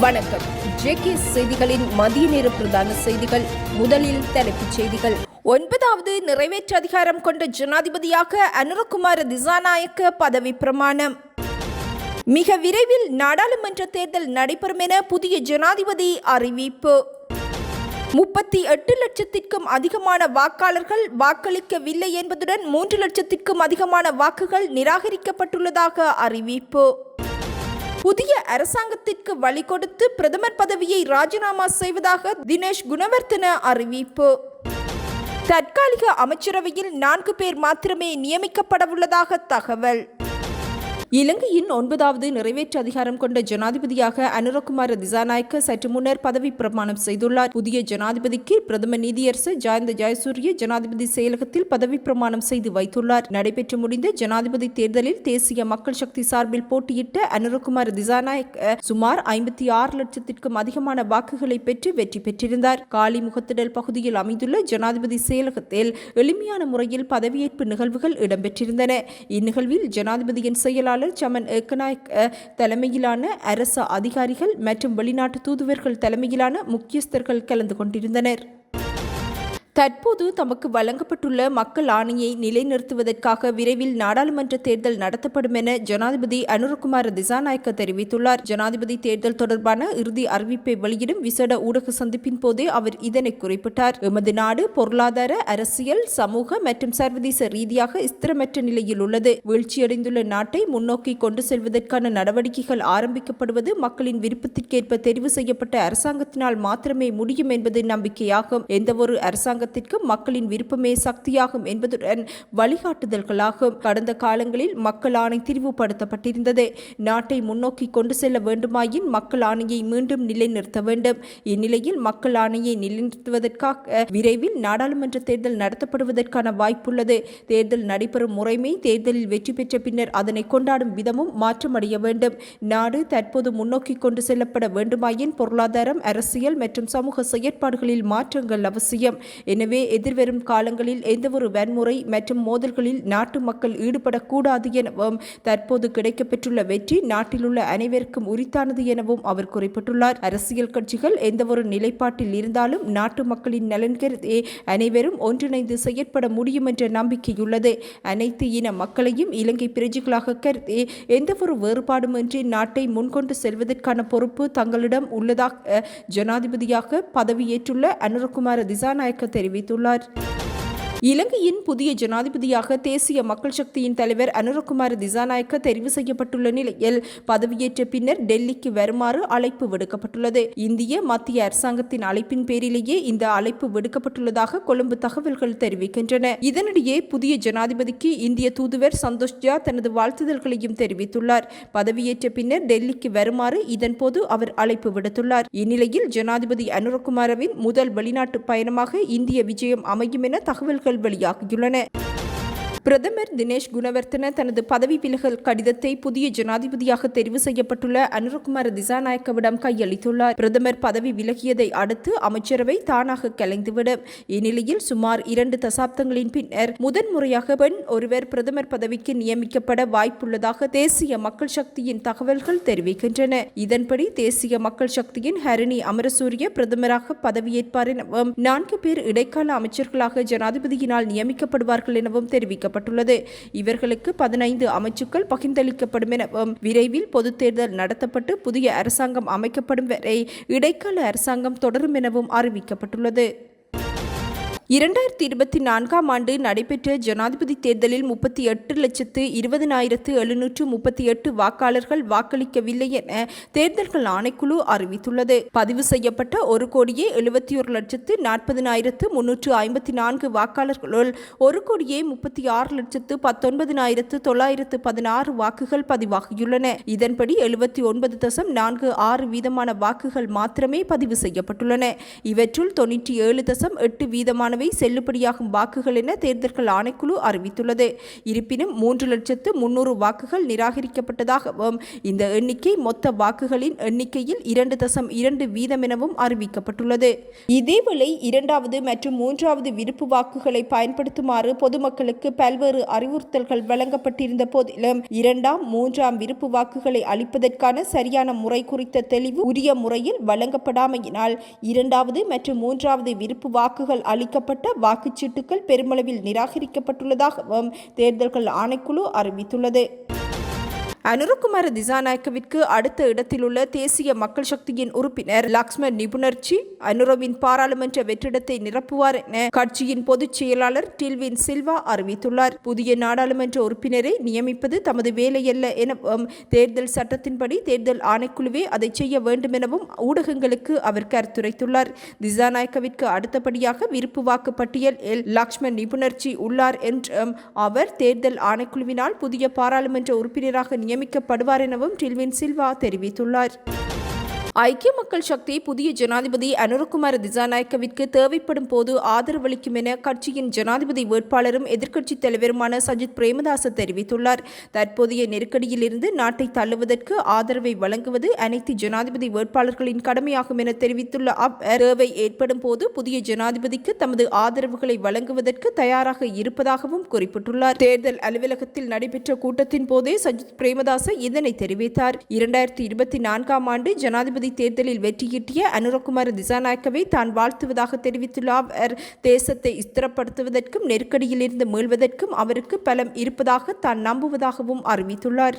வணக்கம். ஜேகே செய்திகளின் மதிய நேர பிரதான செய்திகள் முதலில் தலைப்புச் செய்திகள். ஒன்பதாவது நிறைவேற்று அதிகாரம் கொண்ட ஜனாதிபதியாக அனுரகுமார திசாநாயக்க பதவி பிரமாணம். மிக விரைவில் நாடாளுமன்ற தேர்தல் நடைபெறும் என புதிய ஜனாதிபதி அறிவிப்பு. முப்பத்தி எட்டு லட்சத்திற்கும் அதிகமான வாக்காளர்கள் வாக்களிக்கவில்லை என்பதுடன் மூன்று லட்சத்திற்கும் அதிகமான வாக்குகள் நிராகரிக்கப்பட்டுள்ளதாக அறிவிப்பு. புதிய அரசாங்கத்திற்கு வழி கொடுத்து பிரதமர் பதவியை ராஜினாமா செய்வதாக தினேஷ் குணவர்த்தன அறிவிப்பு. தற்காலிக அமைச்சரவையில் நான்கு பேர் மாத்திரமே நியமிக்கப்படவுள்ளதாக தகவல். இலங்கையின் ஒன்பதாவது நிறைவேற்று அதிகாரம் கொண்ட ஜனாதிபதியாக அனுரகுமார திசாநாயக்க சற்று முன்னர் பதவி பிரமாணம் செய்துள்ளார். புதிய ஜனாதிபதிக்கு பிரதம நீதியரசர் ஜாயந்த ஜெயசூரிய ஜனாதிபதி செயலகத்தில் பதவி பிரமாணம் செய்து வைத்துள்ளார். நடைபெற்று முடிந்த ஜனாதிபதி தேர்தலில் தேசிய மக்கள் சக்தி சார்பில் போட்டியிட்ட அனுரகுமார திசாநாயக்க சுமார் ஐம்பத்தி ஆறு லட்சத்திற்கும் அதிகமான வாக்குகளை பெற்று வெற்றி பெற்றிருந்தார். காலி முகத்திடல் பகுதியில் அமைந்துள்ள ஜனாதிபதி செயலகத்தில் எளிமையான முறையில் பதவியேற்பு நிகழ்வுகள் இடம்பெற்றிருந்தன. இந்நிகழ்வில் ஜனாதிபதியின் செயலாளர் சமன் ஏக்கநாயக் தலைமையிலான அரசு அதிகாரிகள் மற்றும் வெளிநாட்டு தூதுவர்கள் தலைமையிலான முக்கியஸ்தர்கள் கலந்து கொண்டிருந்தனர். தற்போது தமக்கு வழங்கப்பட்டுள்ள மக்கள் ஆணையை நிலைநிறுத்துவதற்காக விரைவில் நாடாளுமன்ற தேர்தல் நடத்தப்படும் என ஜனாதிபதி அனுரகுமார் திசாநாயக்க தெரிவித்துள்ளார். ஜனாதிபதி தேர்தல் தொடர்பான இறுதி அறிவிப்பை வெளியிடும் விசேட ஊடக சந்திப்பின் போதே அவர் இதனை குறிப்பிட்டார். எமது நாடு பொருளாதார அரசியல் சமூக மற்றும் சர்வதேச ரீதியாக ஸ்திரமற்ற நிலையில் உள்ளது. வீழ்ச்சியடைந்துள்ள நாட்டை முன்னோக்கி கொண்டு செல்வதற்கான நடவடிக்கைகள் ஆரம்பிக்கப்படுவது மக்களின் விருப்பத்திற்கேற்ப தெரிவு செய்யப்பட்ட அரசாங்கத்தினால் மாத்திரமே முடியும் என்பது நம்பிக்கையாகும். எந்தவொரு அரசாங்கத்திற்கு மக்களின் விருப்பமே சக்தியாகும் என்பதுடன் வழிகாட்டுதல்களாகும் கடந்த காலங்களில் மக்கள் ஆணை திரிவுபடுத்தப்பட்டிருந்தது. நாட்டை முன்னோக்கி கொண்டு செல்ல வேண்டுமாயின் மக்கள் ஆணையை மீண்டும் நிலைநிறுத்த வேண்டும். இந்நிலையில் மக்கள் ஆணையை நிலைநிறுத்துவதற்காக விரைவில் நாடாளுமன்ற தேர்தல் நடத்தப்படுவதற்கான வாய்ப்புள்ளது. தேர்தல் நடைபெறும் முறைமை தேர்தலில் வெற்றி பெற்ற பின்னர் அதனை கொண்டாடும் விதமும் மாற்றமடைய வேண்டும். நாடு தற்போது முன்னோக்கி கொண்டு செல்லப்பட வேண்டுமாயின் பொருளாதாரம் அரசியல் மற்றும் சமூக செயற்பாடுகளில் மாற்றங்கள் அவசியம். எனவே எதிர்வரும் காலங்களில் எந்தவொரு வன்முறை மற்றும் மோதல்களில் நாட்டு மக்கள் ஈடுபடக்கூடாது எனவும் தற்போது கிடைக்கப்பெற்றுள்ள வெற்றி நாட்டிலுள்ள அனைவருக்கும் உரித்தானது எனவும் அவர் குறிப்பிட்டுள்ளார். அரசியல் கட்சிகள் எந்தவொரு நிலைப்பாட்டில் இருந்தாலும் நாட்டு மக்களின் நலன் கருதே அனைவரும் ஒன்றிணைந்து செயற்பட முடியும் என்ற நம்பிக்கையுள்ளது. அனைத்து இன மக்களையும் இலங்கை பிரஜைகளாக கருதே எந்தவொரு வேறுபாடுமின்றி நாட்டை முன்கொண்டு செல்வதற்கான பொறுப்பு தங்களிடம் உள்ளதாக ஜனாதிபதியாக பதவியேற்றுள்ள அனுரகுமார திசாநாயக்க தெரிவித்துள்ளார் இலங்கையின் புதிய ஜனாதிபதியாக தேசிய மக்கள் சக்தியின் தலைவர் அனுரகுமார் திசாநாயக்க தெரிவு செய்யப்பட்டுள்ள நிலையில் பதவியேற்ற பின்னர் டெல்லிக்கு வருமாறு அழைப்பு விடுக்கப்பட்டுள்ளது. இந்திய மத்திய அரசாங்கத்தின் அழைப்பின் பேரிலேயே இந்த அழைப்பு விடுக்கப்பட்டுள்ளதாக கொழும்பு தகவல்கள் தெரிவிக்கின்றன. இதனிடையே புதிய ஜனாதிபதிக்கு இந்திய தூதுவர் சந்தோஷ் ஜா தனது வாழ்த்துதல்களையும் தெரிவித்துள்ளார். பதவியேற்ற பின்னர் டெல்லிக்கு வருமாறு இதன்போது அவர் அழைப்பு விடுத்துள்ளார். இந்நிலையில் ஜனாதிபதி அனுரகுமாரவின் முதல் வெளிநாட்டு பயணமாக இந்திய விஜயம் அமையும் என தகவல்கள் வெளியாகியுள்ளன. பிரதமர் தினேஷ் குணவர்த்தன தனது பதவி விலகல் கடிதத்தை புதிய ஜனாதிபதியாக தெரிவு செய்யப்பட்டுள்ள அனுரகுமார திசாநாயக்கவிடம் கையளித்துள்ளார். பிரதமர் பதவி விலகியதை அடுத்து அமைச்சரவை தானாக கலைந்துவிடும். இந்நிலையில் சுமார் இரண்டு தசாப்தங்களின் பின்னர் முதன்முறையாக பெண் ஒருவர் பிரதமர் பதவிக்கு நியமிக்கப்பட வாய்ப்புள்ளதாக தேசிய மக்கள் சக்தியின் தகவல்கள் தெரிவிக்கின்றன. இதன்படி தேசிய மக்கள் சக்தியின் ஹரிணி அமரசூரிய பிரதமராக பதவியேற்பார் எனவும் நான்கு பேர் இடைக்கால அமைச்சர்களாக ஜனாதிபதியினால் நியமிக்கப்படுவார்கள் எனவும் தெரிவிக்கப்பட்டுள்ளது இவர்களுக்கு பதினைந்து அமைச்சுக்கள் பகிர்ந்தளிக்கப்படும் எனவும் விரைவில் பொது தேர்தல் நடத்தப்பட்டு புதிய அரசாங்கம் அமைக்கப்படும் வரை இடைக்கால அரசாங்கம் தொடரும் எனவும் அறிவிக்கப்பட்டுள்ளது. இரண்டாயிரத்தி இருபத்தி நான்காம் ஆண்டு நடைபெற்ற ஜனாதிபதி தேர்தலில் முப்பத்தி எட்டு லட்சத்து இருபதினாயிரத்து எழுநூற்று முப்பத்தி எட்டு வாக்காளர்கள் வாக்களிக்கவில்லை என தேர்தல்கள் ஆணைக்குழு அறிவித்துள்ளது. பதிவு செய்யப்பட்ட ஒரு கோடியே எழுபத்தி ஒரு லட்சத்து நாற்பதினாயிரத்து முன்னூற்று ஐம்பத்தி நான்கு வாக்காளர்களுள் ஒரு கோடியே முப்பத்தி ஆறு லட்சத்து பத்தொன்பதினாயிரத்து தொள்ளாயிரத்து பதினாறு வாக்குகள் பதிவாகியுள்ளன. இதன்படி எழுபத்தி ஒன்பது தசம் நான்கு ஆறு வீதமான வாக்குகள் மாத்திரமே பதிவு செய்யப்பட்டுள்ளன. இவற்றுள் தொன்னூற்றி ஏழு தசம் எட்டு வீதமானவை பெரும்பான்மை செல்லுபடியாகும் வாக்குகள் என தேர்தல்கள் ஆணைக்குழு அறிவித்துள்ளது. இருப்பினும் மூன்று லட்சத்து முன்னூறு வாக்குகள் நிராகரிக்கப்பட்டதாகவும் இந்த எண்ணிக்கை மொத்த வாக்குகளின் எண்ணிக்கையில் இரண்டு தசம் இரண்டு வீதம் எனவும் அறிவிக்கப்பட்டுள்ளது. இதேவேளை இரண்டாவது மற்றும் மூன்றாவது விருப்பு வாக்குகளை பயன்படுத்துமாறு பொதுமக்களுக்கு பல்வேறு அறிவுறுத்தல்கள் வழங்கப்பட்டிருந்த போதிலும் இரண்டாம் மூன்றாம் விருப்பு வாக்குகளை அளிப்பதற்கான சரியான முறை குறித்த தெளிவு உரிய முறையில் வழங்கப்படாமையினால் இரண்டாவது மற்றும் மூன்றாவது விருப்பு வாக்குகள் அளிக்கப்பட்ட வாக்குச்சீட்டுகள் பெருமளவில் நிராகரிக்கப்பட்டுள்ளதாகவும் தேர்தல்கள் ஆணைக்குழு அறிவித்துள்ளது. அனுரகுமார திசாநாயக்கவிற்கு அடுத்த இடத்தில் உள்ள தேசிய மக்கள் சக்தியின் உறுப்பினர் லக்ஷ்மண் நிபுணர்ச்சி அனுரவின் பாராளுமன்ற வெற்றிடத்தை நிரப்புவார் என கட்சியின் பொதுச் செயலாளர் டில்வின் சில்வா அறிவித்துள்ளார். புதிய நாடாளுமன்ற உறுப்பினரை நியமிப்பது தமது வேலையல்ல எனவும் தேர்தல் சட்டத்தின்படி தேர்தல் ஆணைக்குழுவே அதை செய்ய வேண்டும் எனவும் ஊடகங்களுக்கு அவர் கருத்துரைத்துள்ளார். திசாநாயக்கவிற்கு அடுத்தபடியாக விருப்பு வாக்கு பட்டியலில் லக்ஷ்மண் நிபுணர்ச்சி உள்ளார் என்றும் அவர் தேர்தல் ஆணைக்குழுவினால் புதிய பாராளுமன்ற உறுப்பினராக நியமிக்கப்படுவார் எனவும் டில்வின் சில்வா தெரிவித்துள்ளார். ஐக்கிய மக்கள் சக்தி புதிய ஜனாதிபதி அனுரகுமார திசாநாயக்கவிற்கு தேவைப்படும் போது ஆதரவளிக்கும் என கட்சியின் ஜனாதிபதி வேட்பாளரும் எதிர்க்கட்சித் தலைவருமான சஜித் பிரேமதாச தெரிவித்துள்ளார். தற்போதைய நெருக்கடியிலிருந்து நாட்டை தள்ளுவதற்கு ஆதரவை வழங்குவது அனைத்து ஜனாதிபதி வேட்பாளர்களின் கடமையாகும் என தெரிவித்துள்ள அவ் தேவை ஏற்படும் போது புதிய ஜனாதிபதிக்கு தமது ஆதரவுகளை வழங்குவதற்கு தயாராக இருப்பதாகவும் குறிப்பிட்டுள்ளார். தேர்தல் அலுவலகத்தில் நடைபெற்ற கூட்டத்தின் போதே சஜித் பிரேமதாச இதனை தெரிவித்தார். இரண்டாயிரத்தி இருபத்தி நான்காம் ஆண்டு ஜனாதிபதி ஜனாதிபதி தேர்தலில் வெற்றியீட்டிய அனுரகுமார திசாநாயக்கவை தான் வாழ்த்துவதாக தெரிவித்துள்ள அவர் தேசத்தை ஸ்திரப்படுத்துவதற்கும் நெருக்கடியிலிருந்து மீள்வதற்கும் அவருக்கு பலம் இருப்பதாக தான் நம்புவதாகவும் அறிவித்துள்ளார்.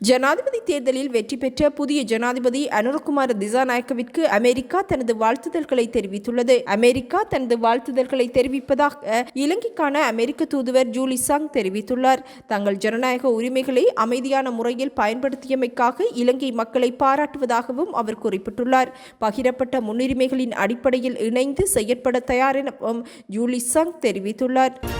ஜனாதிபதி தேர்தலில் வெற்றி பெற்ற புதிய ஜனாதிபதி அனுரகுமார திசாநாயக்கவிற்கு அமெரிக்கா தனது வாழ்த்துதல்களை தெரிவித்துள்ளது. அமெரிக்கா தனது வாழ்த்துதல்களை தெரிவிப்பதாக இலங்கைக்கான அமெரிக்க தூதுவர் ஜூலி சாங் தெரிவித்துள்ளார். தங்கள் ஜனநாயக உரிமைகளை அமைதியான முறையில் பயன்படுத்தியமைக்காக இலங்கை மக்களை பாராட்டுவதாகவும் அவர் குறிப்பிட்டுள்ளார். பகிரப்பட்ட முன்னுரிமைகளின் அடிப்படையில் இணைந்து செயற்பட தயார் எனவும் ஜூலி சாங் தெரிவித்துள்ளார்.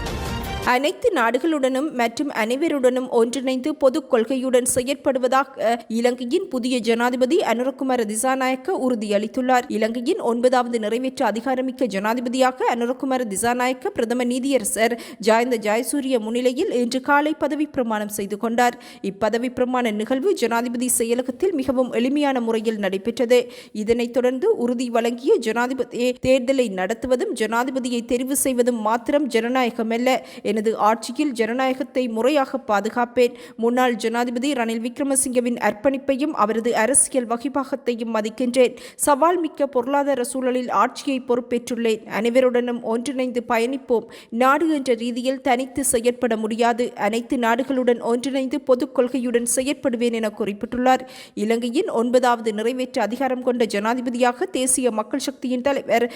அனைத்து நாடுகளுடனும் மற்றும் அனைவருடனும் ஒன்றிணைந்து பொது கொள்கையுடன் செயற்படுவதாக இலங்கையின் புதிய ஜனாதிபதி அனுரகுமார திசாநாயக்க உறுதியளித்துள்ளார். இலங்கையின் ஒன்பதாவது நிறைவேற்ற அதிகாரமிக்க ஜனாதிபதியாக அனுரகுமார திசாநாயக்க பிரதம நீதியரசர் ஜாயந்த ஜெயசூரிய முன்னிலையில் இன்று காலை பதவி பிரமாணம் செய்து கொண்டார். இப்பதவி பிரமாண நிகழ்வு ஜனாதிபதி செயலகத்தில் மிகவும் எளிமையான முறையில் நடைபெற்றது. இதனைத் தொடர்ந்து உறுதி வழங்கிய ஜனாதிபதி தேர்தலை நடத்துவதும் ஜனாதிபதியை தெரிவு செய்வதும் மாத்திரம் ஜனநாயகமல்ல எனது ஆட்சியில் ஜனநாயகத்தை முறையாக பாதுகாப்பேன். முன்னாள் ஜனாதிபதி ரணில் விக்ரமசிங்கவின் அர்ப்பணிப்பையும் அவரது அரசியல் வகிபாகத்தையும் மதிக்கின்றேன். சவால் மிக்க பொருளாதார சூழலில் ஆட்சியை பொறுப்பேற்றுள்ளேன். அனைவருடனும் ஒன்றிணைந்து பயணிப்போம். நாடு என்ற ரீதியில் தனித்து செயற்பட முடியாது. அனைத்து நாடுகளுடன் ஒன்றிணைந்து பொதுக் கொள்கையுடன் செயற்படுவேன் என குறிப்பிட்டுள்ளார். இலங்கையின் ஒன்பதாவது நிறைவேற்ற அதிகாரம் கொண்ட ஜனாதிபதியாக தேசிய மக்கள் சக்தியின் தலைவர்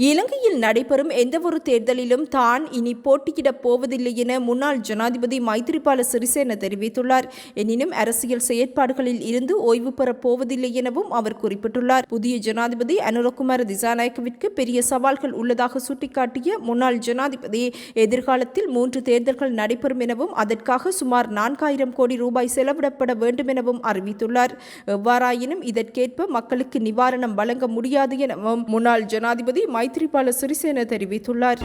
இலங்கை இலங்கையில் நடைபெறும் எந்தவொரு தேர்தலிலும் தான் இனி போட்டியிடப் போவதில்லை என முன்னாள் ஜனாதிபதி மைத்திரிபால சிறிசேன தெரிவித்துள்ளார். எனினும் அரசியல் செயற்பாடுகளில் இருந்து ஓய்வு பெறப் போவதில்லை எனவும் அவர் குறிப்பிட்டுள்ளார். புதிய ஜனாதிபதி அனுரகுமார திசாநாயக்கவிற்கு பெரிய சவால்கள் உள்ளதாக சுட்டிக்காட்டிய முன்னாள் ஜனாதிபதி எதிர்காலத்தில் மூன்று தேர்தல்கள் நடைபெறும் எனவும் அதற்காக சுமார் நான்காயிரம் கோடி ரூபாய் செலவிடப்பட வேண்டும் எனவும் அறிவித்துள்ளார். எவ்வாறாயினும் இதற்கேற்ப மக்களுக்கு நிவாரணம் வழங்க முடியாது எனவும் முன்னாள் ஜனாதிபதி மைத்ரிபால சிறிசேன தெரிவித்துள்ளார்.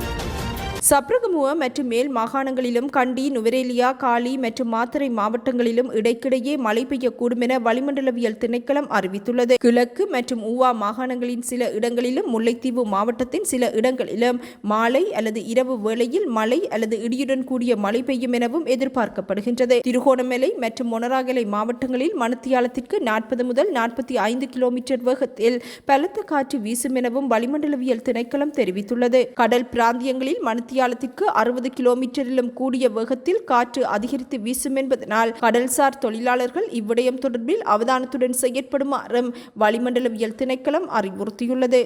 சப்ரகமுவ மற்றும் மேல் மாகாணங்களிலும் கண்டி நுவரேலியா காலி மற்றும் மாத்தறை மாவட்டங்களிலும் இடைக்கிடையே மழை பெய்யக்கூடும் என வளிமண்டலவியல் திணைக்களம் அறிவித்துள்ளது. கிழக்கு மற்றும் ஊவா மாகாணங்களின் சில இடங்களிலும் முல்லைத்தீவு மாவட்டத்தின் சில இடங்களிலும் மாலை அல்லது இரவு வேளையில் மழை அல்லது இடியுடன் கூடிய மழை பெய்யும் எனவும் எதிர்பார்க்கப்படுகின்றது. திருகோணமலை மற்றும் மொனராகலை மாவட்டங்களில் மணத்தியாலத்திற்கு நாற்பது முதல் நாற்பத்தி ஐந்து கிலோமீட்டர் வேகத்தில் பலத்த காற்று வீசும் எனவும் வளிமண்டலவியல் திணைக்களம் தெரிவித்துள்ளது. கடல் பிராந்தியங்களில் மணத்தி மணித்தியாலத்திற்கு அறுபது கிலோமீட்டரிலும் கூடிய வேகத்தில் காற்று அதிகரித்து வீசும் என்பதனால் கடல்சார் தொழிலாளர்கள் இவ்விடயம் தொடர்பில் அவதானத்துடன் செயற்படுமாறும் வளிமண்டலவியல் திணைக்களம் அறிவுறுத்தியுள்ளது.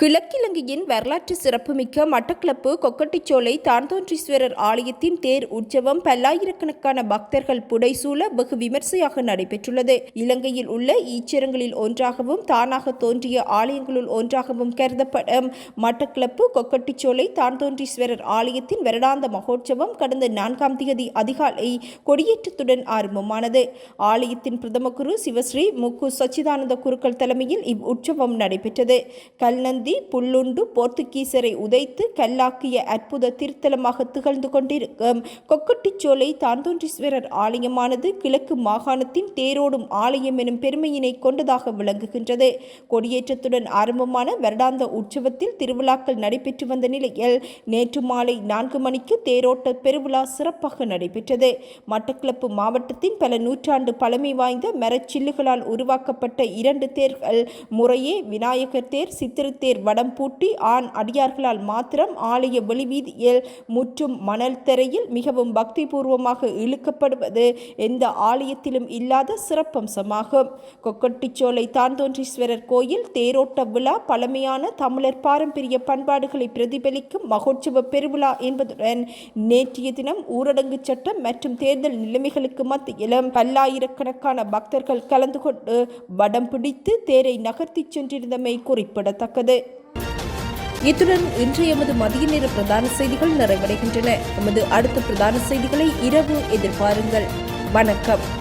கிழக்கிலங்கையின் வரலாற்று சிறப்புமிக்க மட்டக்களப்பு கொக்கட்டிச்சோலை தான்தோன்றீஸ்வரர் ஆலயத்தின் தேர் உற்சவம் பல்லாயிரக்கணக்கான பக்தர்கள் புடைசூழ வெகு விமர்சையாக நடைபெற்றுள்ளது. இலங்கையில் உள்ள ஈச்சரங்களில் ஒன்றாகவும் தானாக தோன்றிய ஆலயங்களுள் ஒன்றாகவும் கருதப்படும் மட்டக்களப்பு கொக்கட்டிச்சோலை தான்தோன்றீஸ்வரர் ஆலயத்தின் வருடாந்த மகோற்சவம் கடந்த நான்காம் தேதி அதிகாலை கொடியேற்றத்துடன் ஆரம்பமானது. ஆலயத்தின் பிரதம குரு சிவஸ்ரீ முக்கு சச்சிதானந்த குருக்கள் தலைமையில் இவ் உற்சவம் நடைபெற்றது. கல்நந்தி வீதி புல்லுண்டு போர்த்துகீசரை உதைத்து கல்லாக்கிய அற்புத திருத்தலமாக திகழ்ந்து கொண்டிருக்கும் கொக்கட்டிச்சோலை தாந்தோன்றீஸ்வரர் ஆலயமானது கிழக்கு மாகாணத்தின் தேரோடும் ஆலயம் எனும் பெருமையினை கொண்டதாக விளங்குகின்றது. கொடியேற்றத்துடன் ஆரம்பமான வருடாந்த உற்சவத்தில் திருவிழாக்கள் நடைபெற்று வந்த நிலையில் நேற்று மாலை நான்கு மணிக்கு தேரோட்ட பெருவிழா சிறப்பாக நடைபெற்றது. மட்டக்களப்பு மாவட்டத்தின் பல நூற்றாண்டு பழமை வாய்ந்த மரச்சில்லுகளால் உருவாக்கப்பட்ட இரண்டு தேர்கள் முறையே விநாயகர் தேர் சித்திரத்தேர் வடம் பூட்டி ஆண் அடியார்களால் மாத்திரம் ஆலய வெளிவீதியில் முற்றும் மணல் தரையில் மிகவும் பக்திபூர்வமாக இழுக்கப்படுவது எந்த ஆலயத்திலும் இல்லாத சிறப்பம்சமாகும். கொக்கட்டிச்சோலை தாந்தோன்றீஸ்வரர் கோயில் தேரோட்ட விழா பழமையான தமிழர் பாரம்பரிய பண்பாடுகளை பிரதிபலிக்கும் மகோற்சவ பெருவிழா என்பதுடன் நேற்றைய தினம் ஊரடங்கு சட்டம் மற்றும் தேர்தல் நிலைமைகளுக்கு மத்தியிலும் பல்லாயிரக்கணக்கான பக்தர்கள் கலந்து கொண்டு வடம் பிடித்து தேரை நகர்த்திச் சென்றிருந்தமை குறிப்பிடத்தக்கது. இத்துடன் இன்று எமது மதிய நேர பிரதான செய்திகள் நிறைவடைகின்றன. எமது அடுத்த பிரதான செய்திகளை இரவு எதிர்பாருங்கள். வணக்கம்.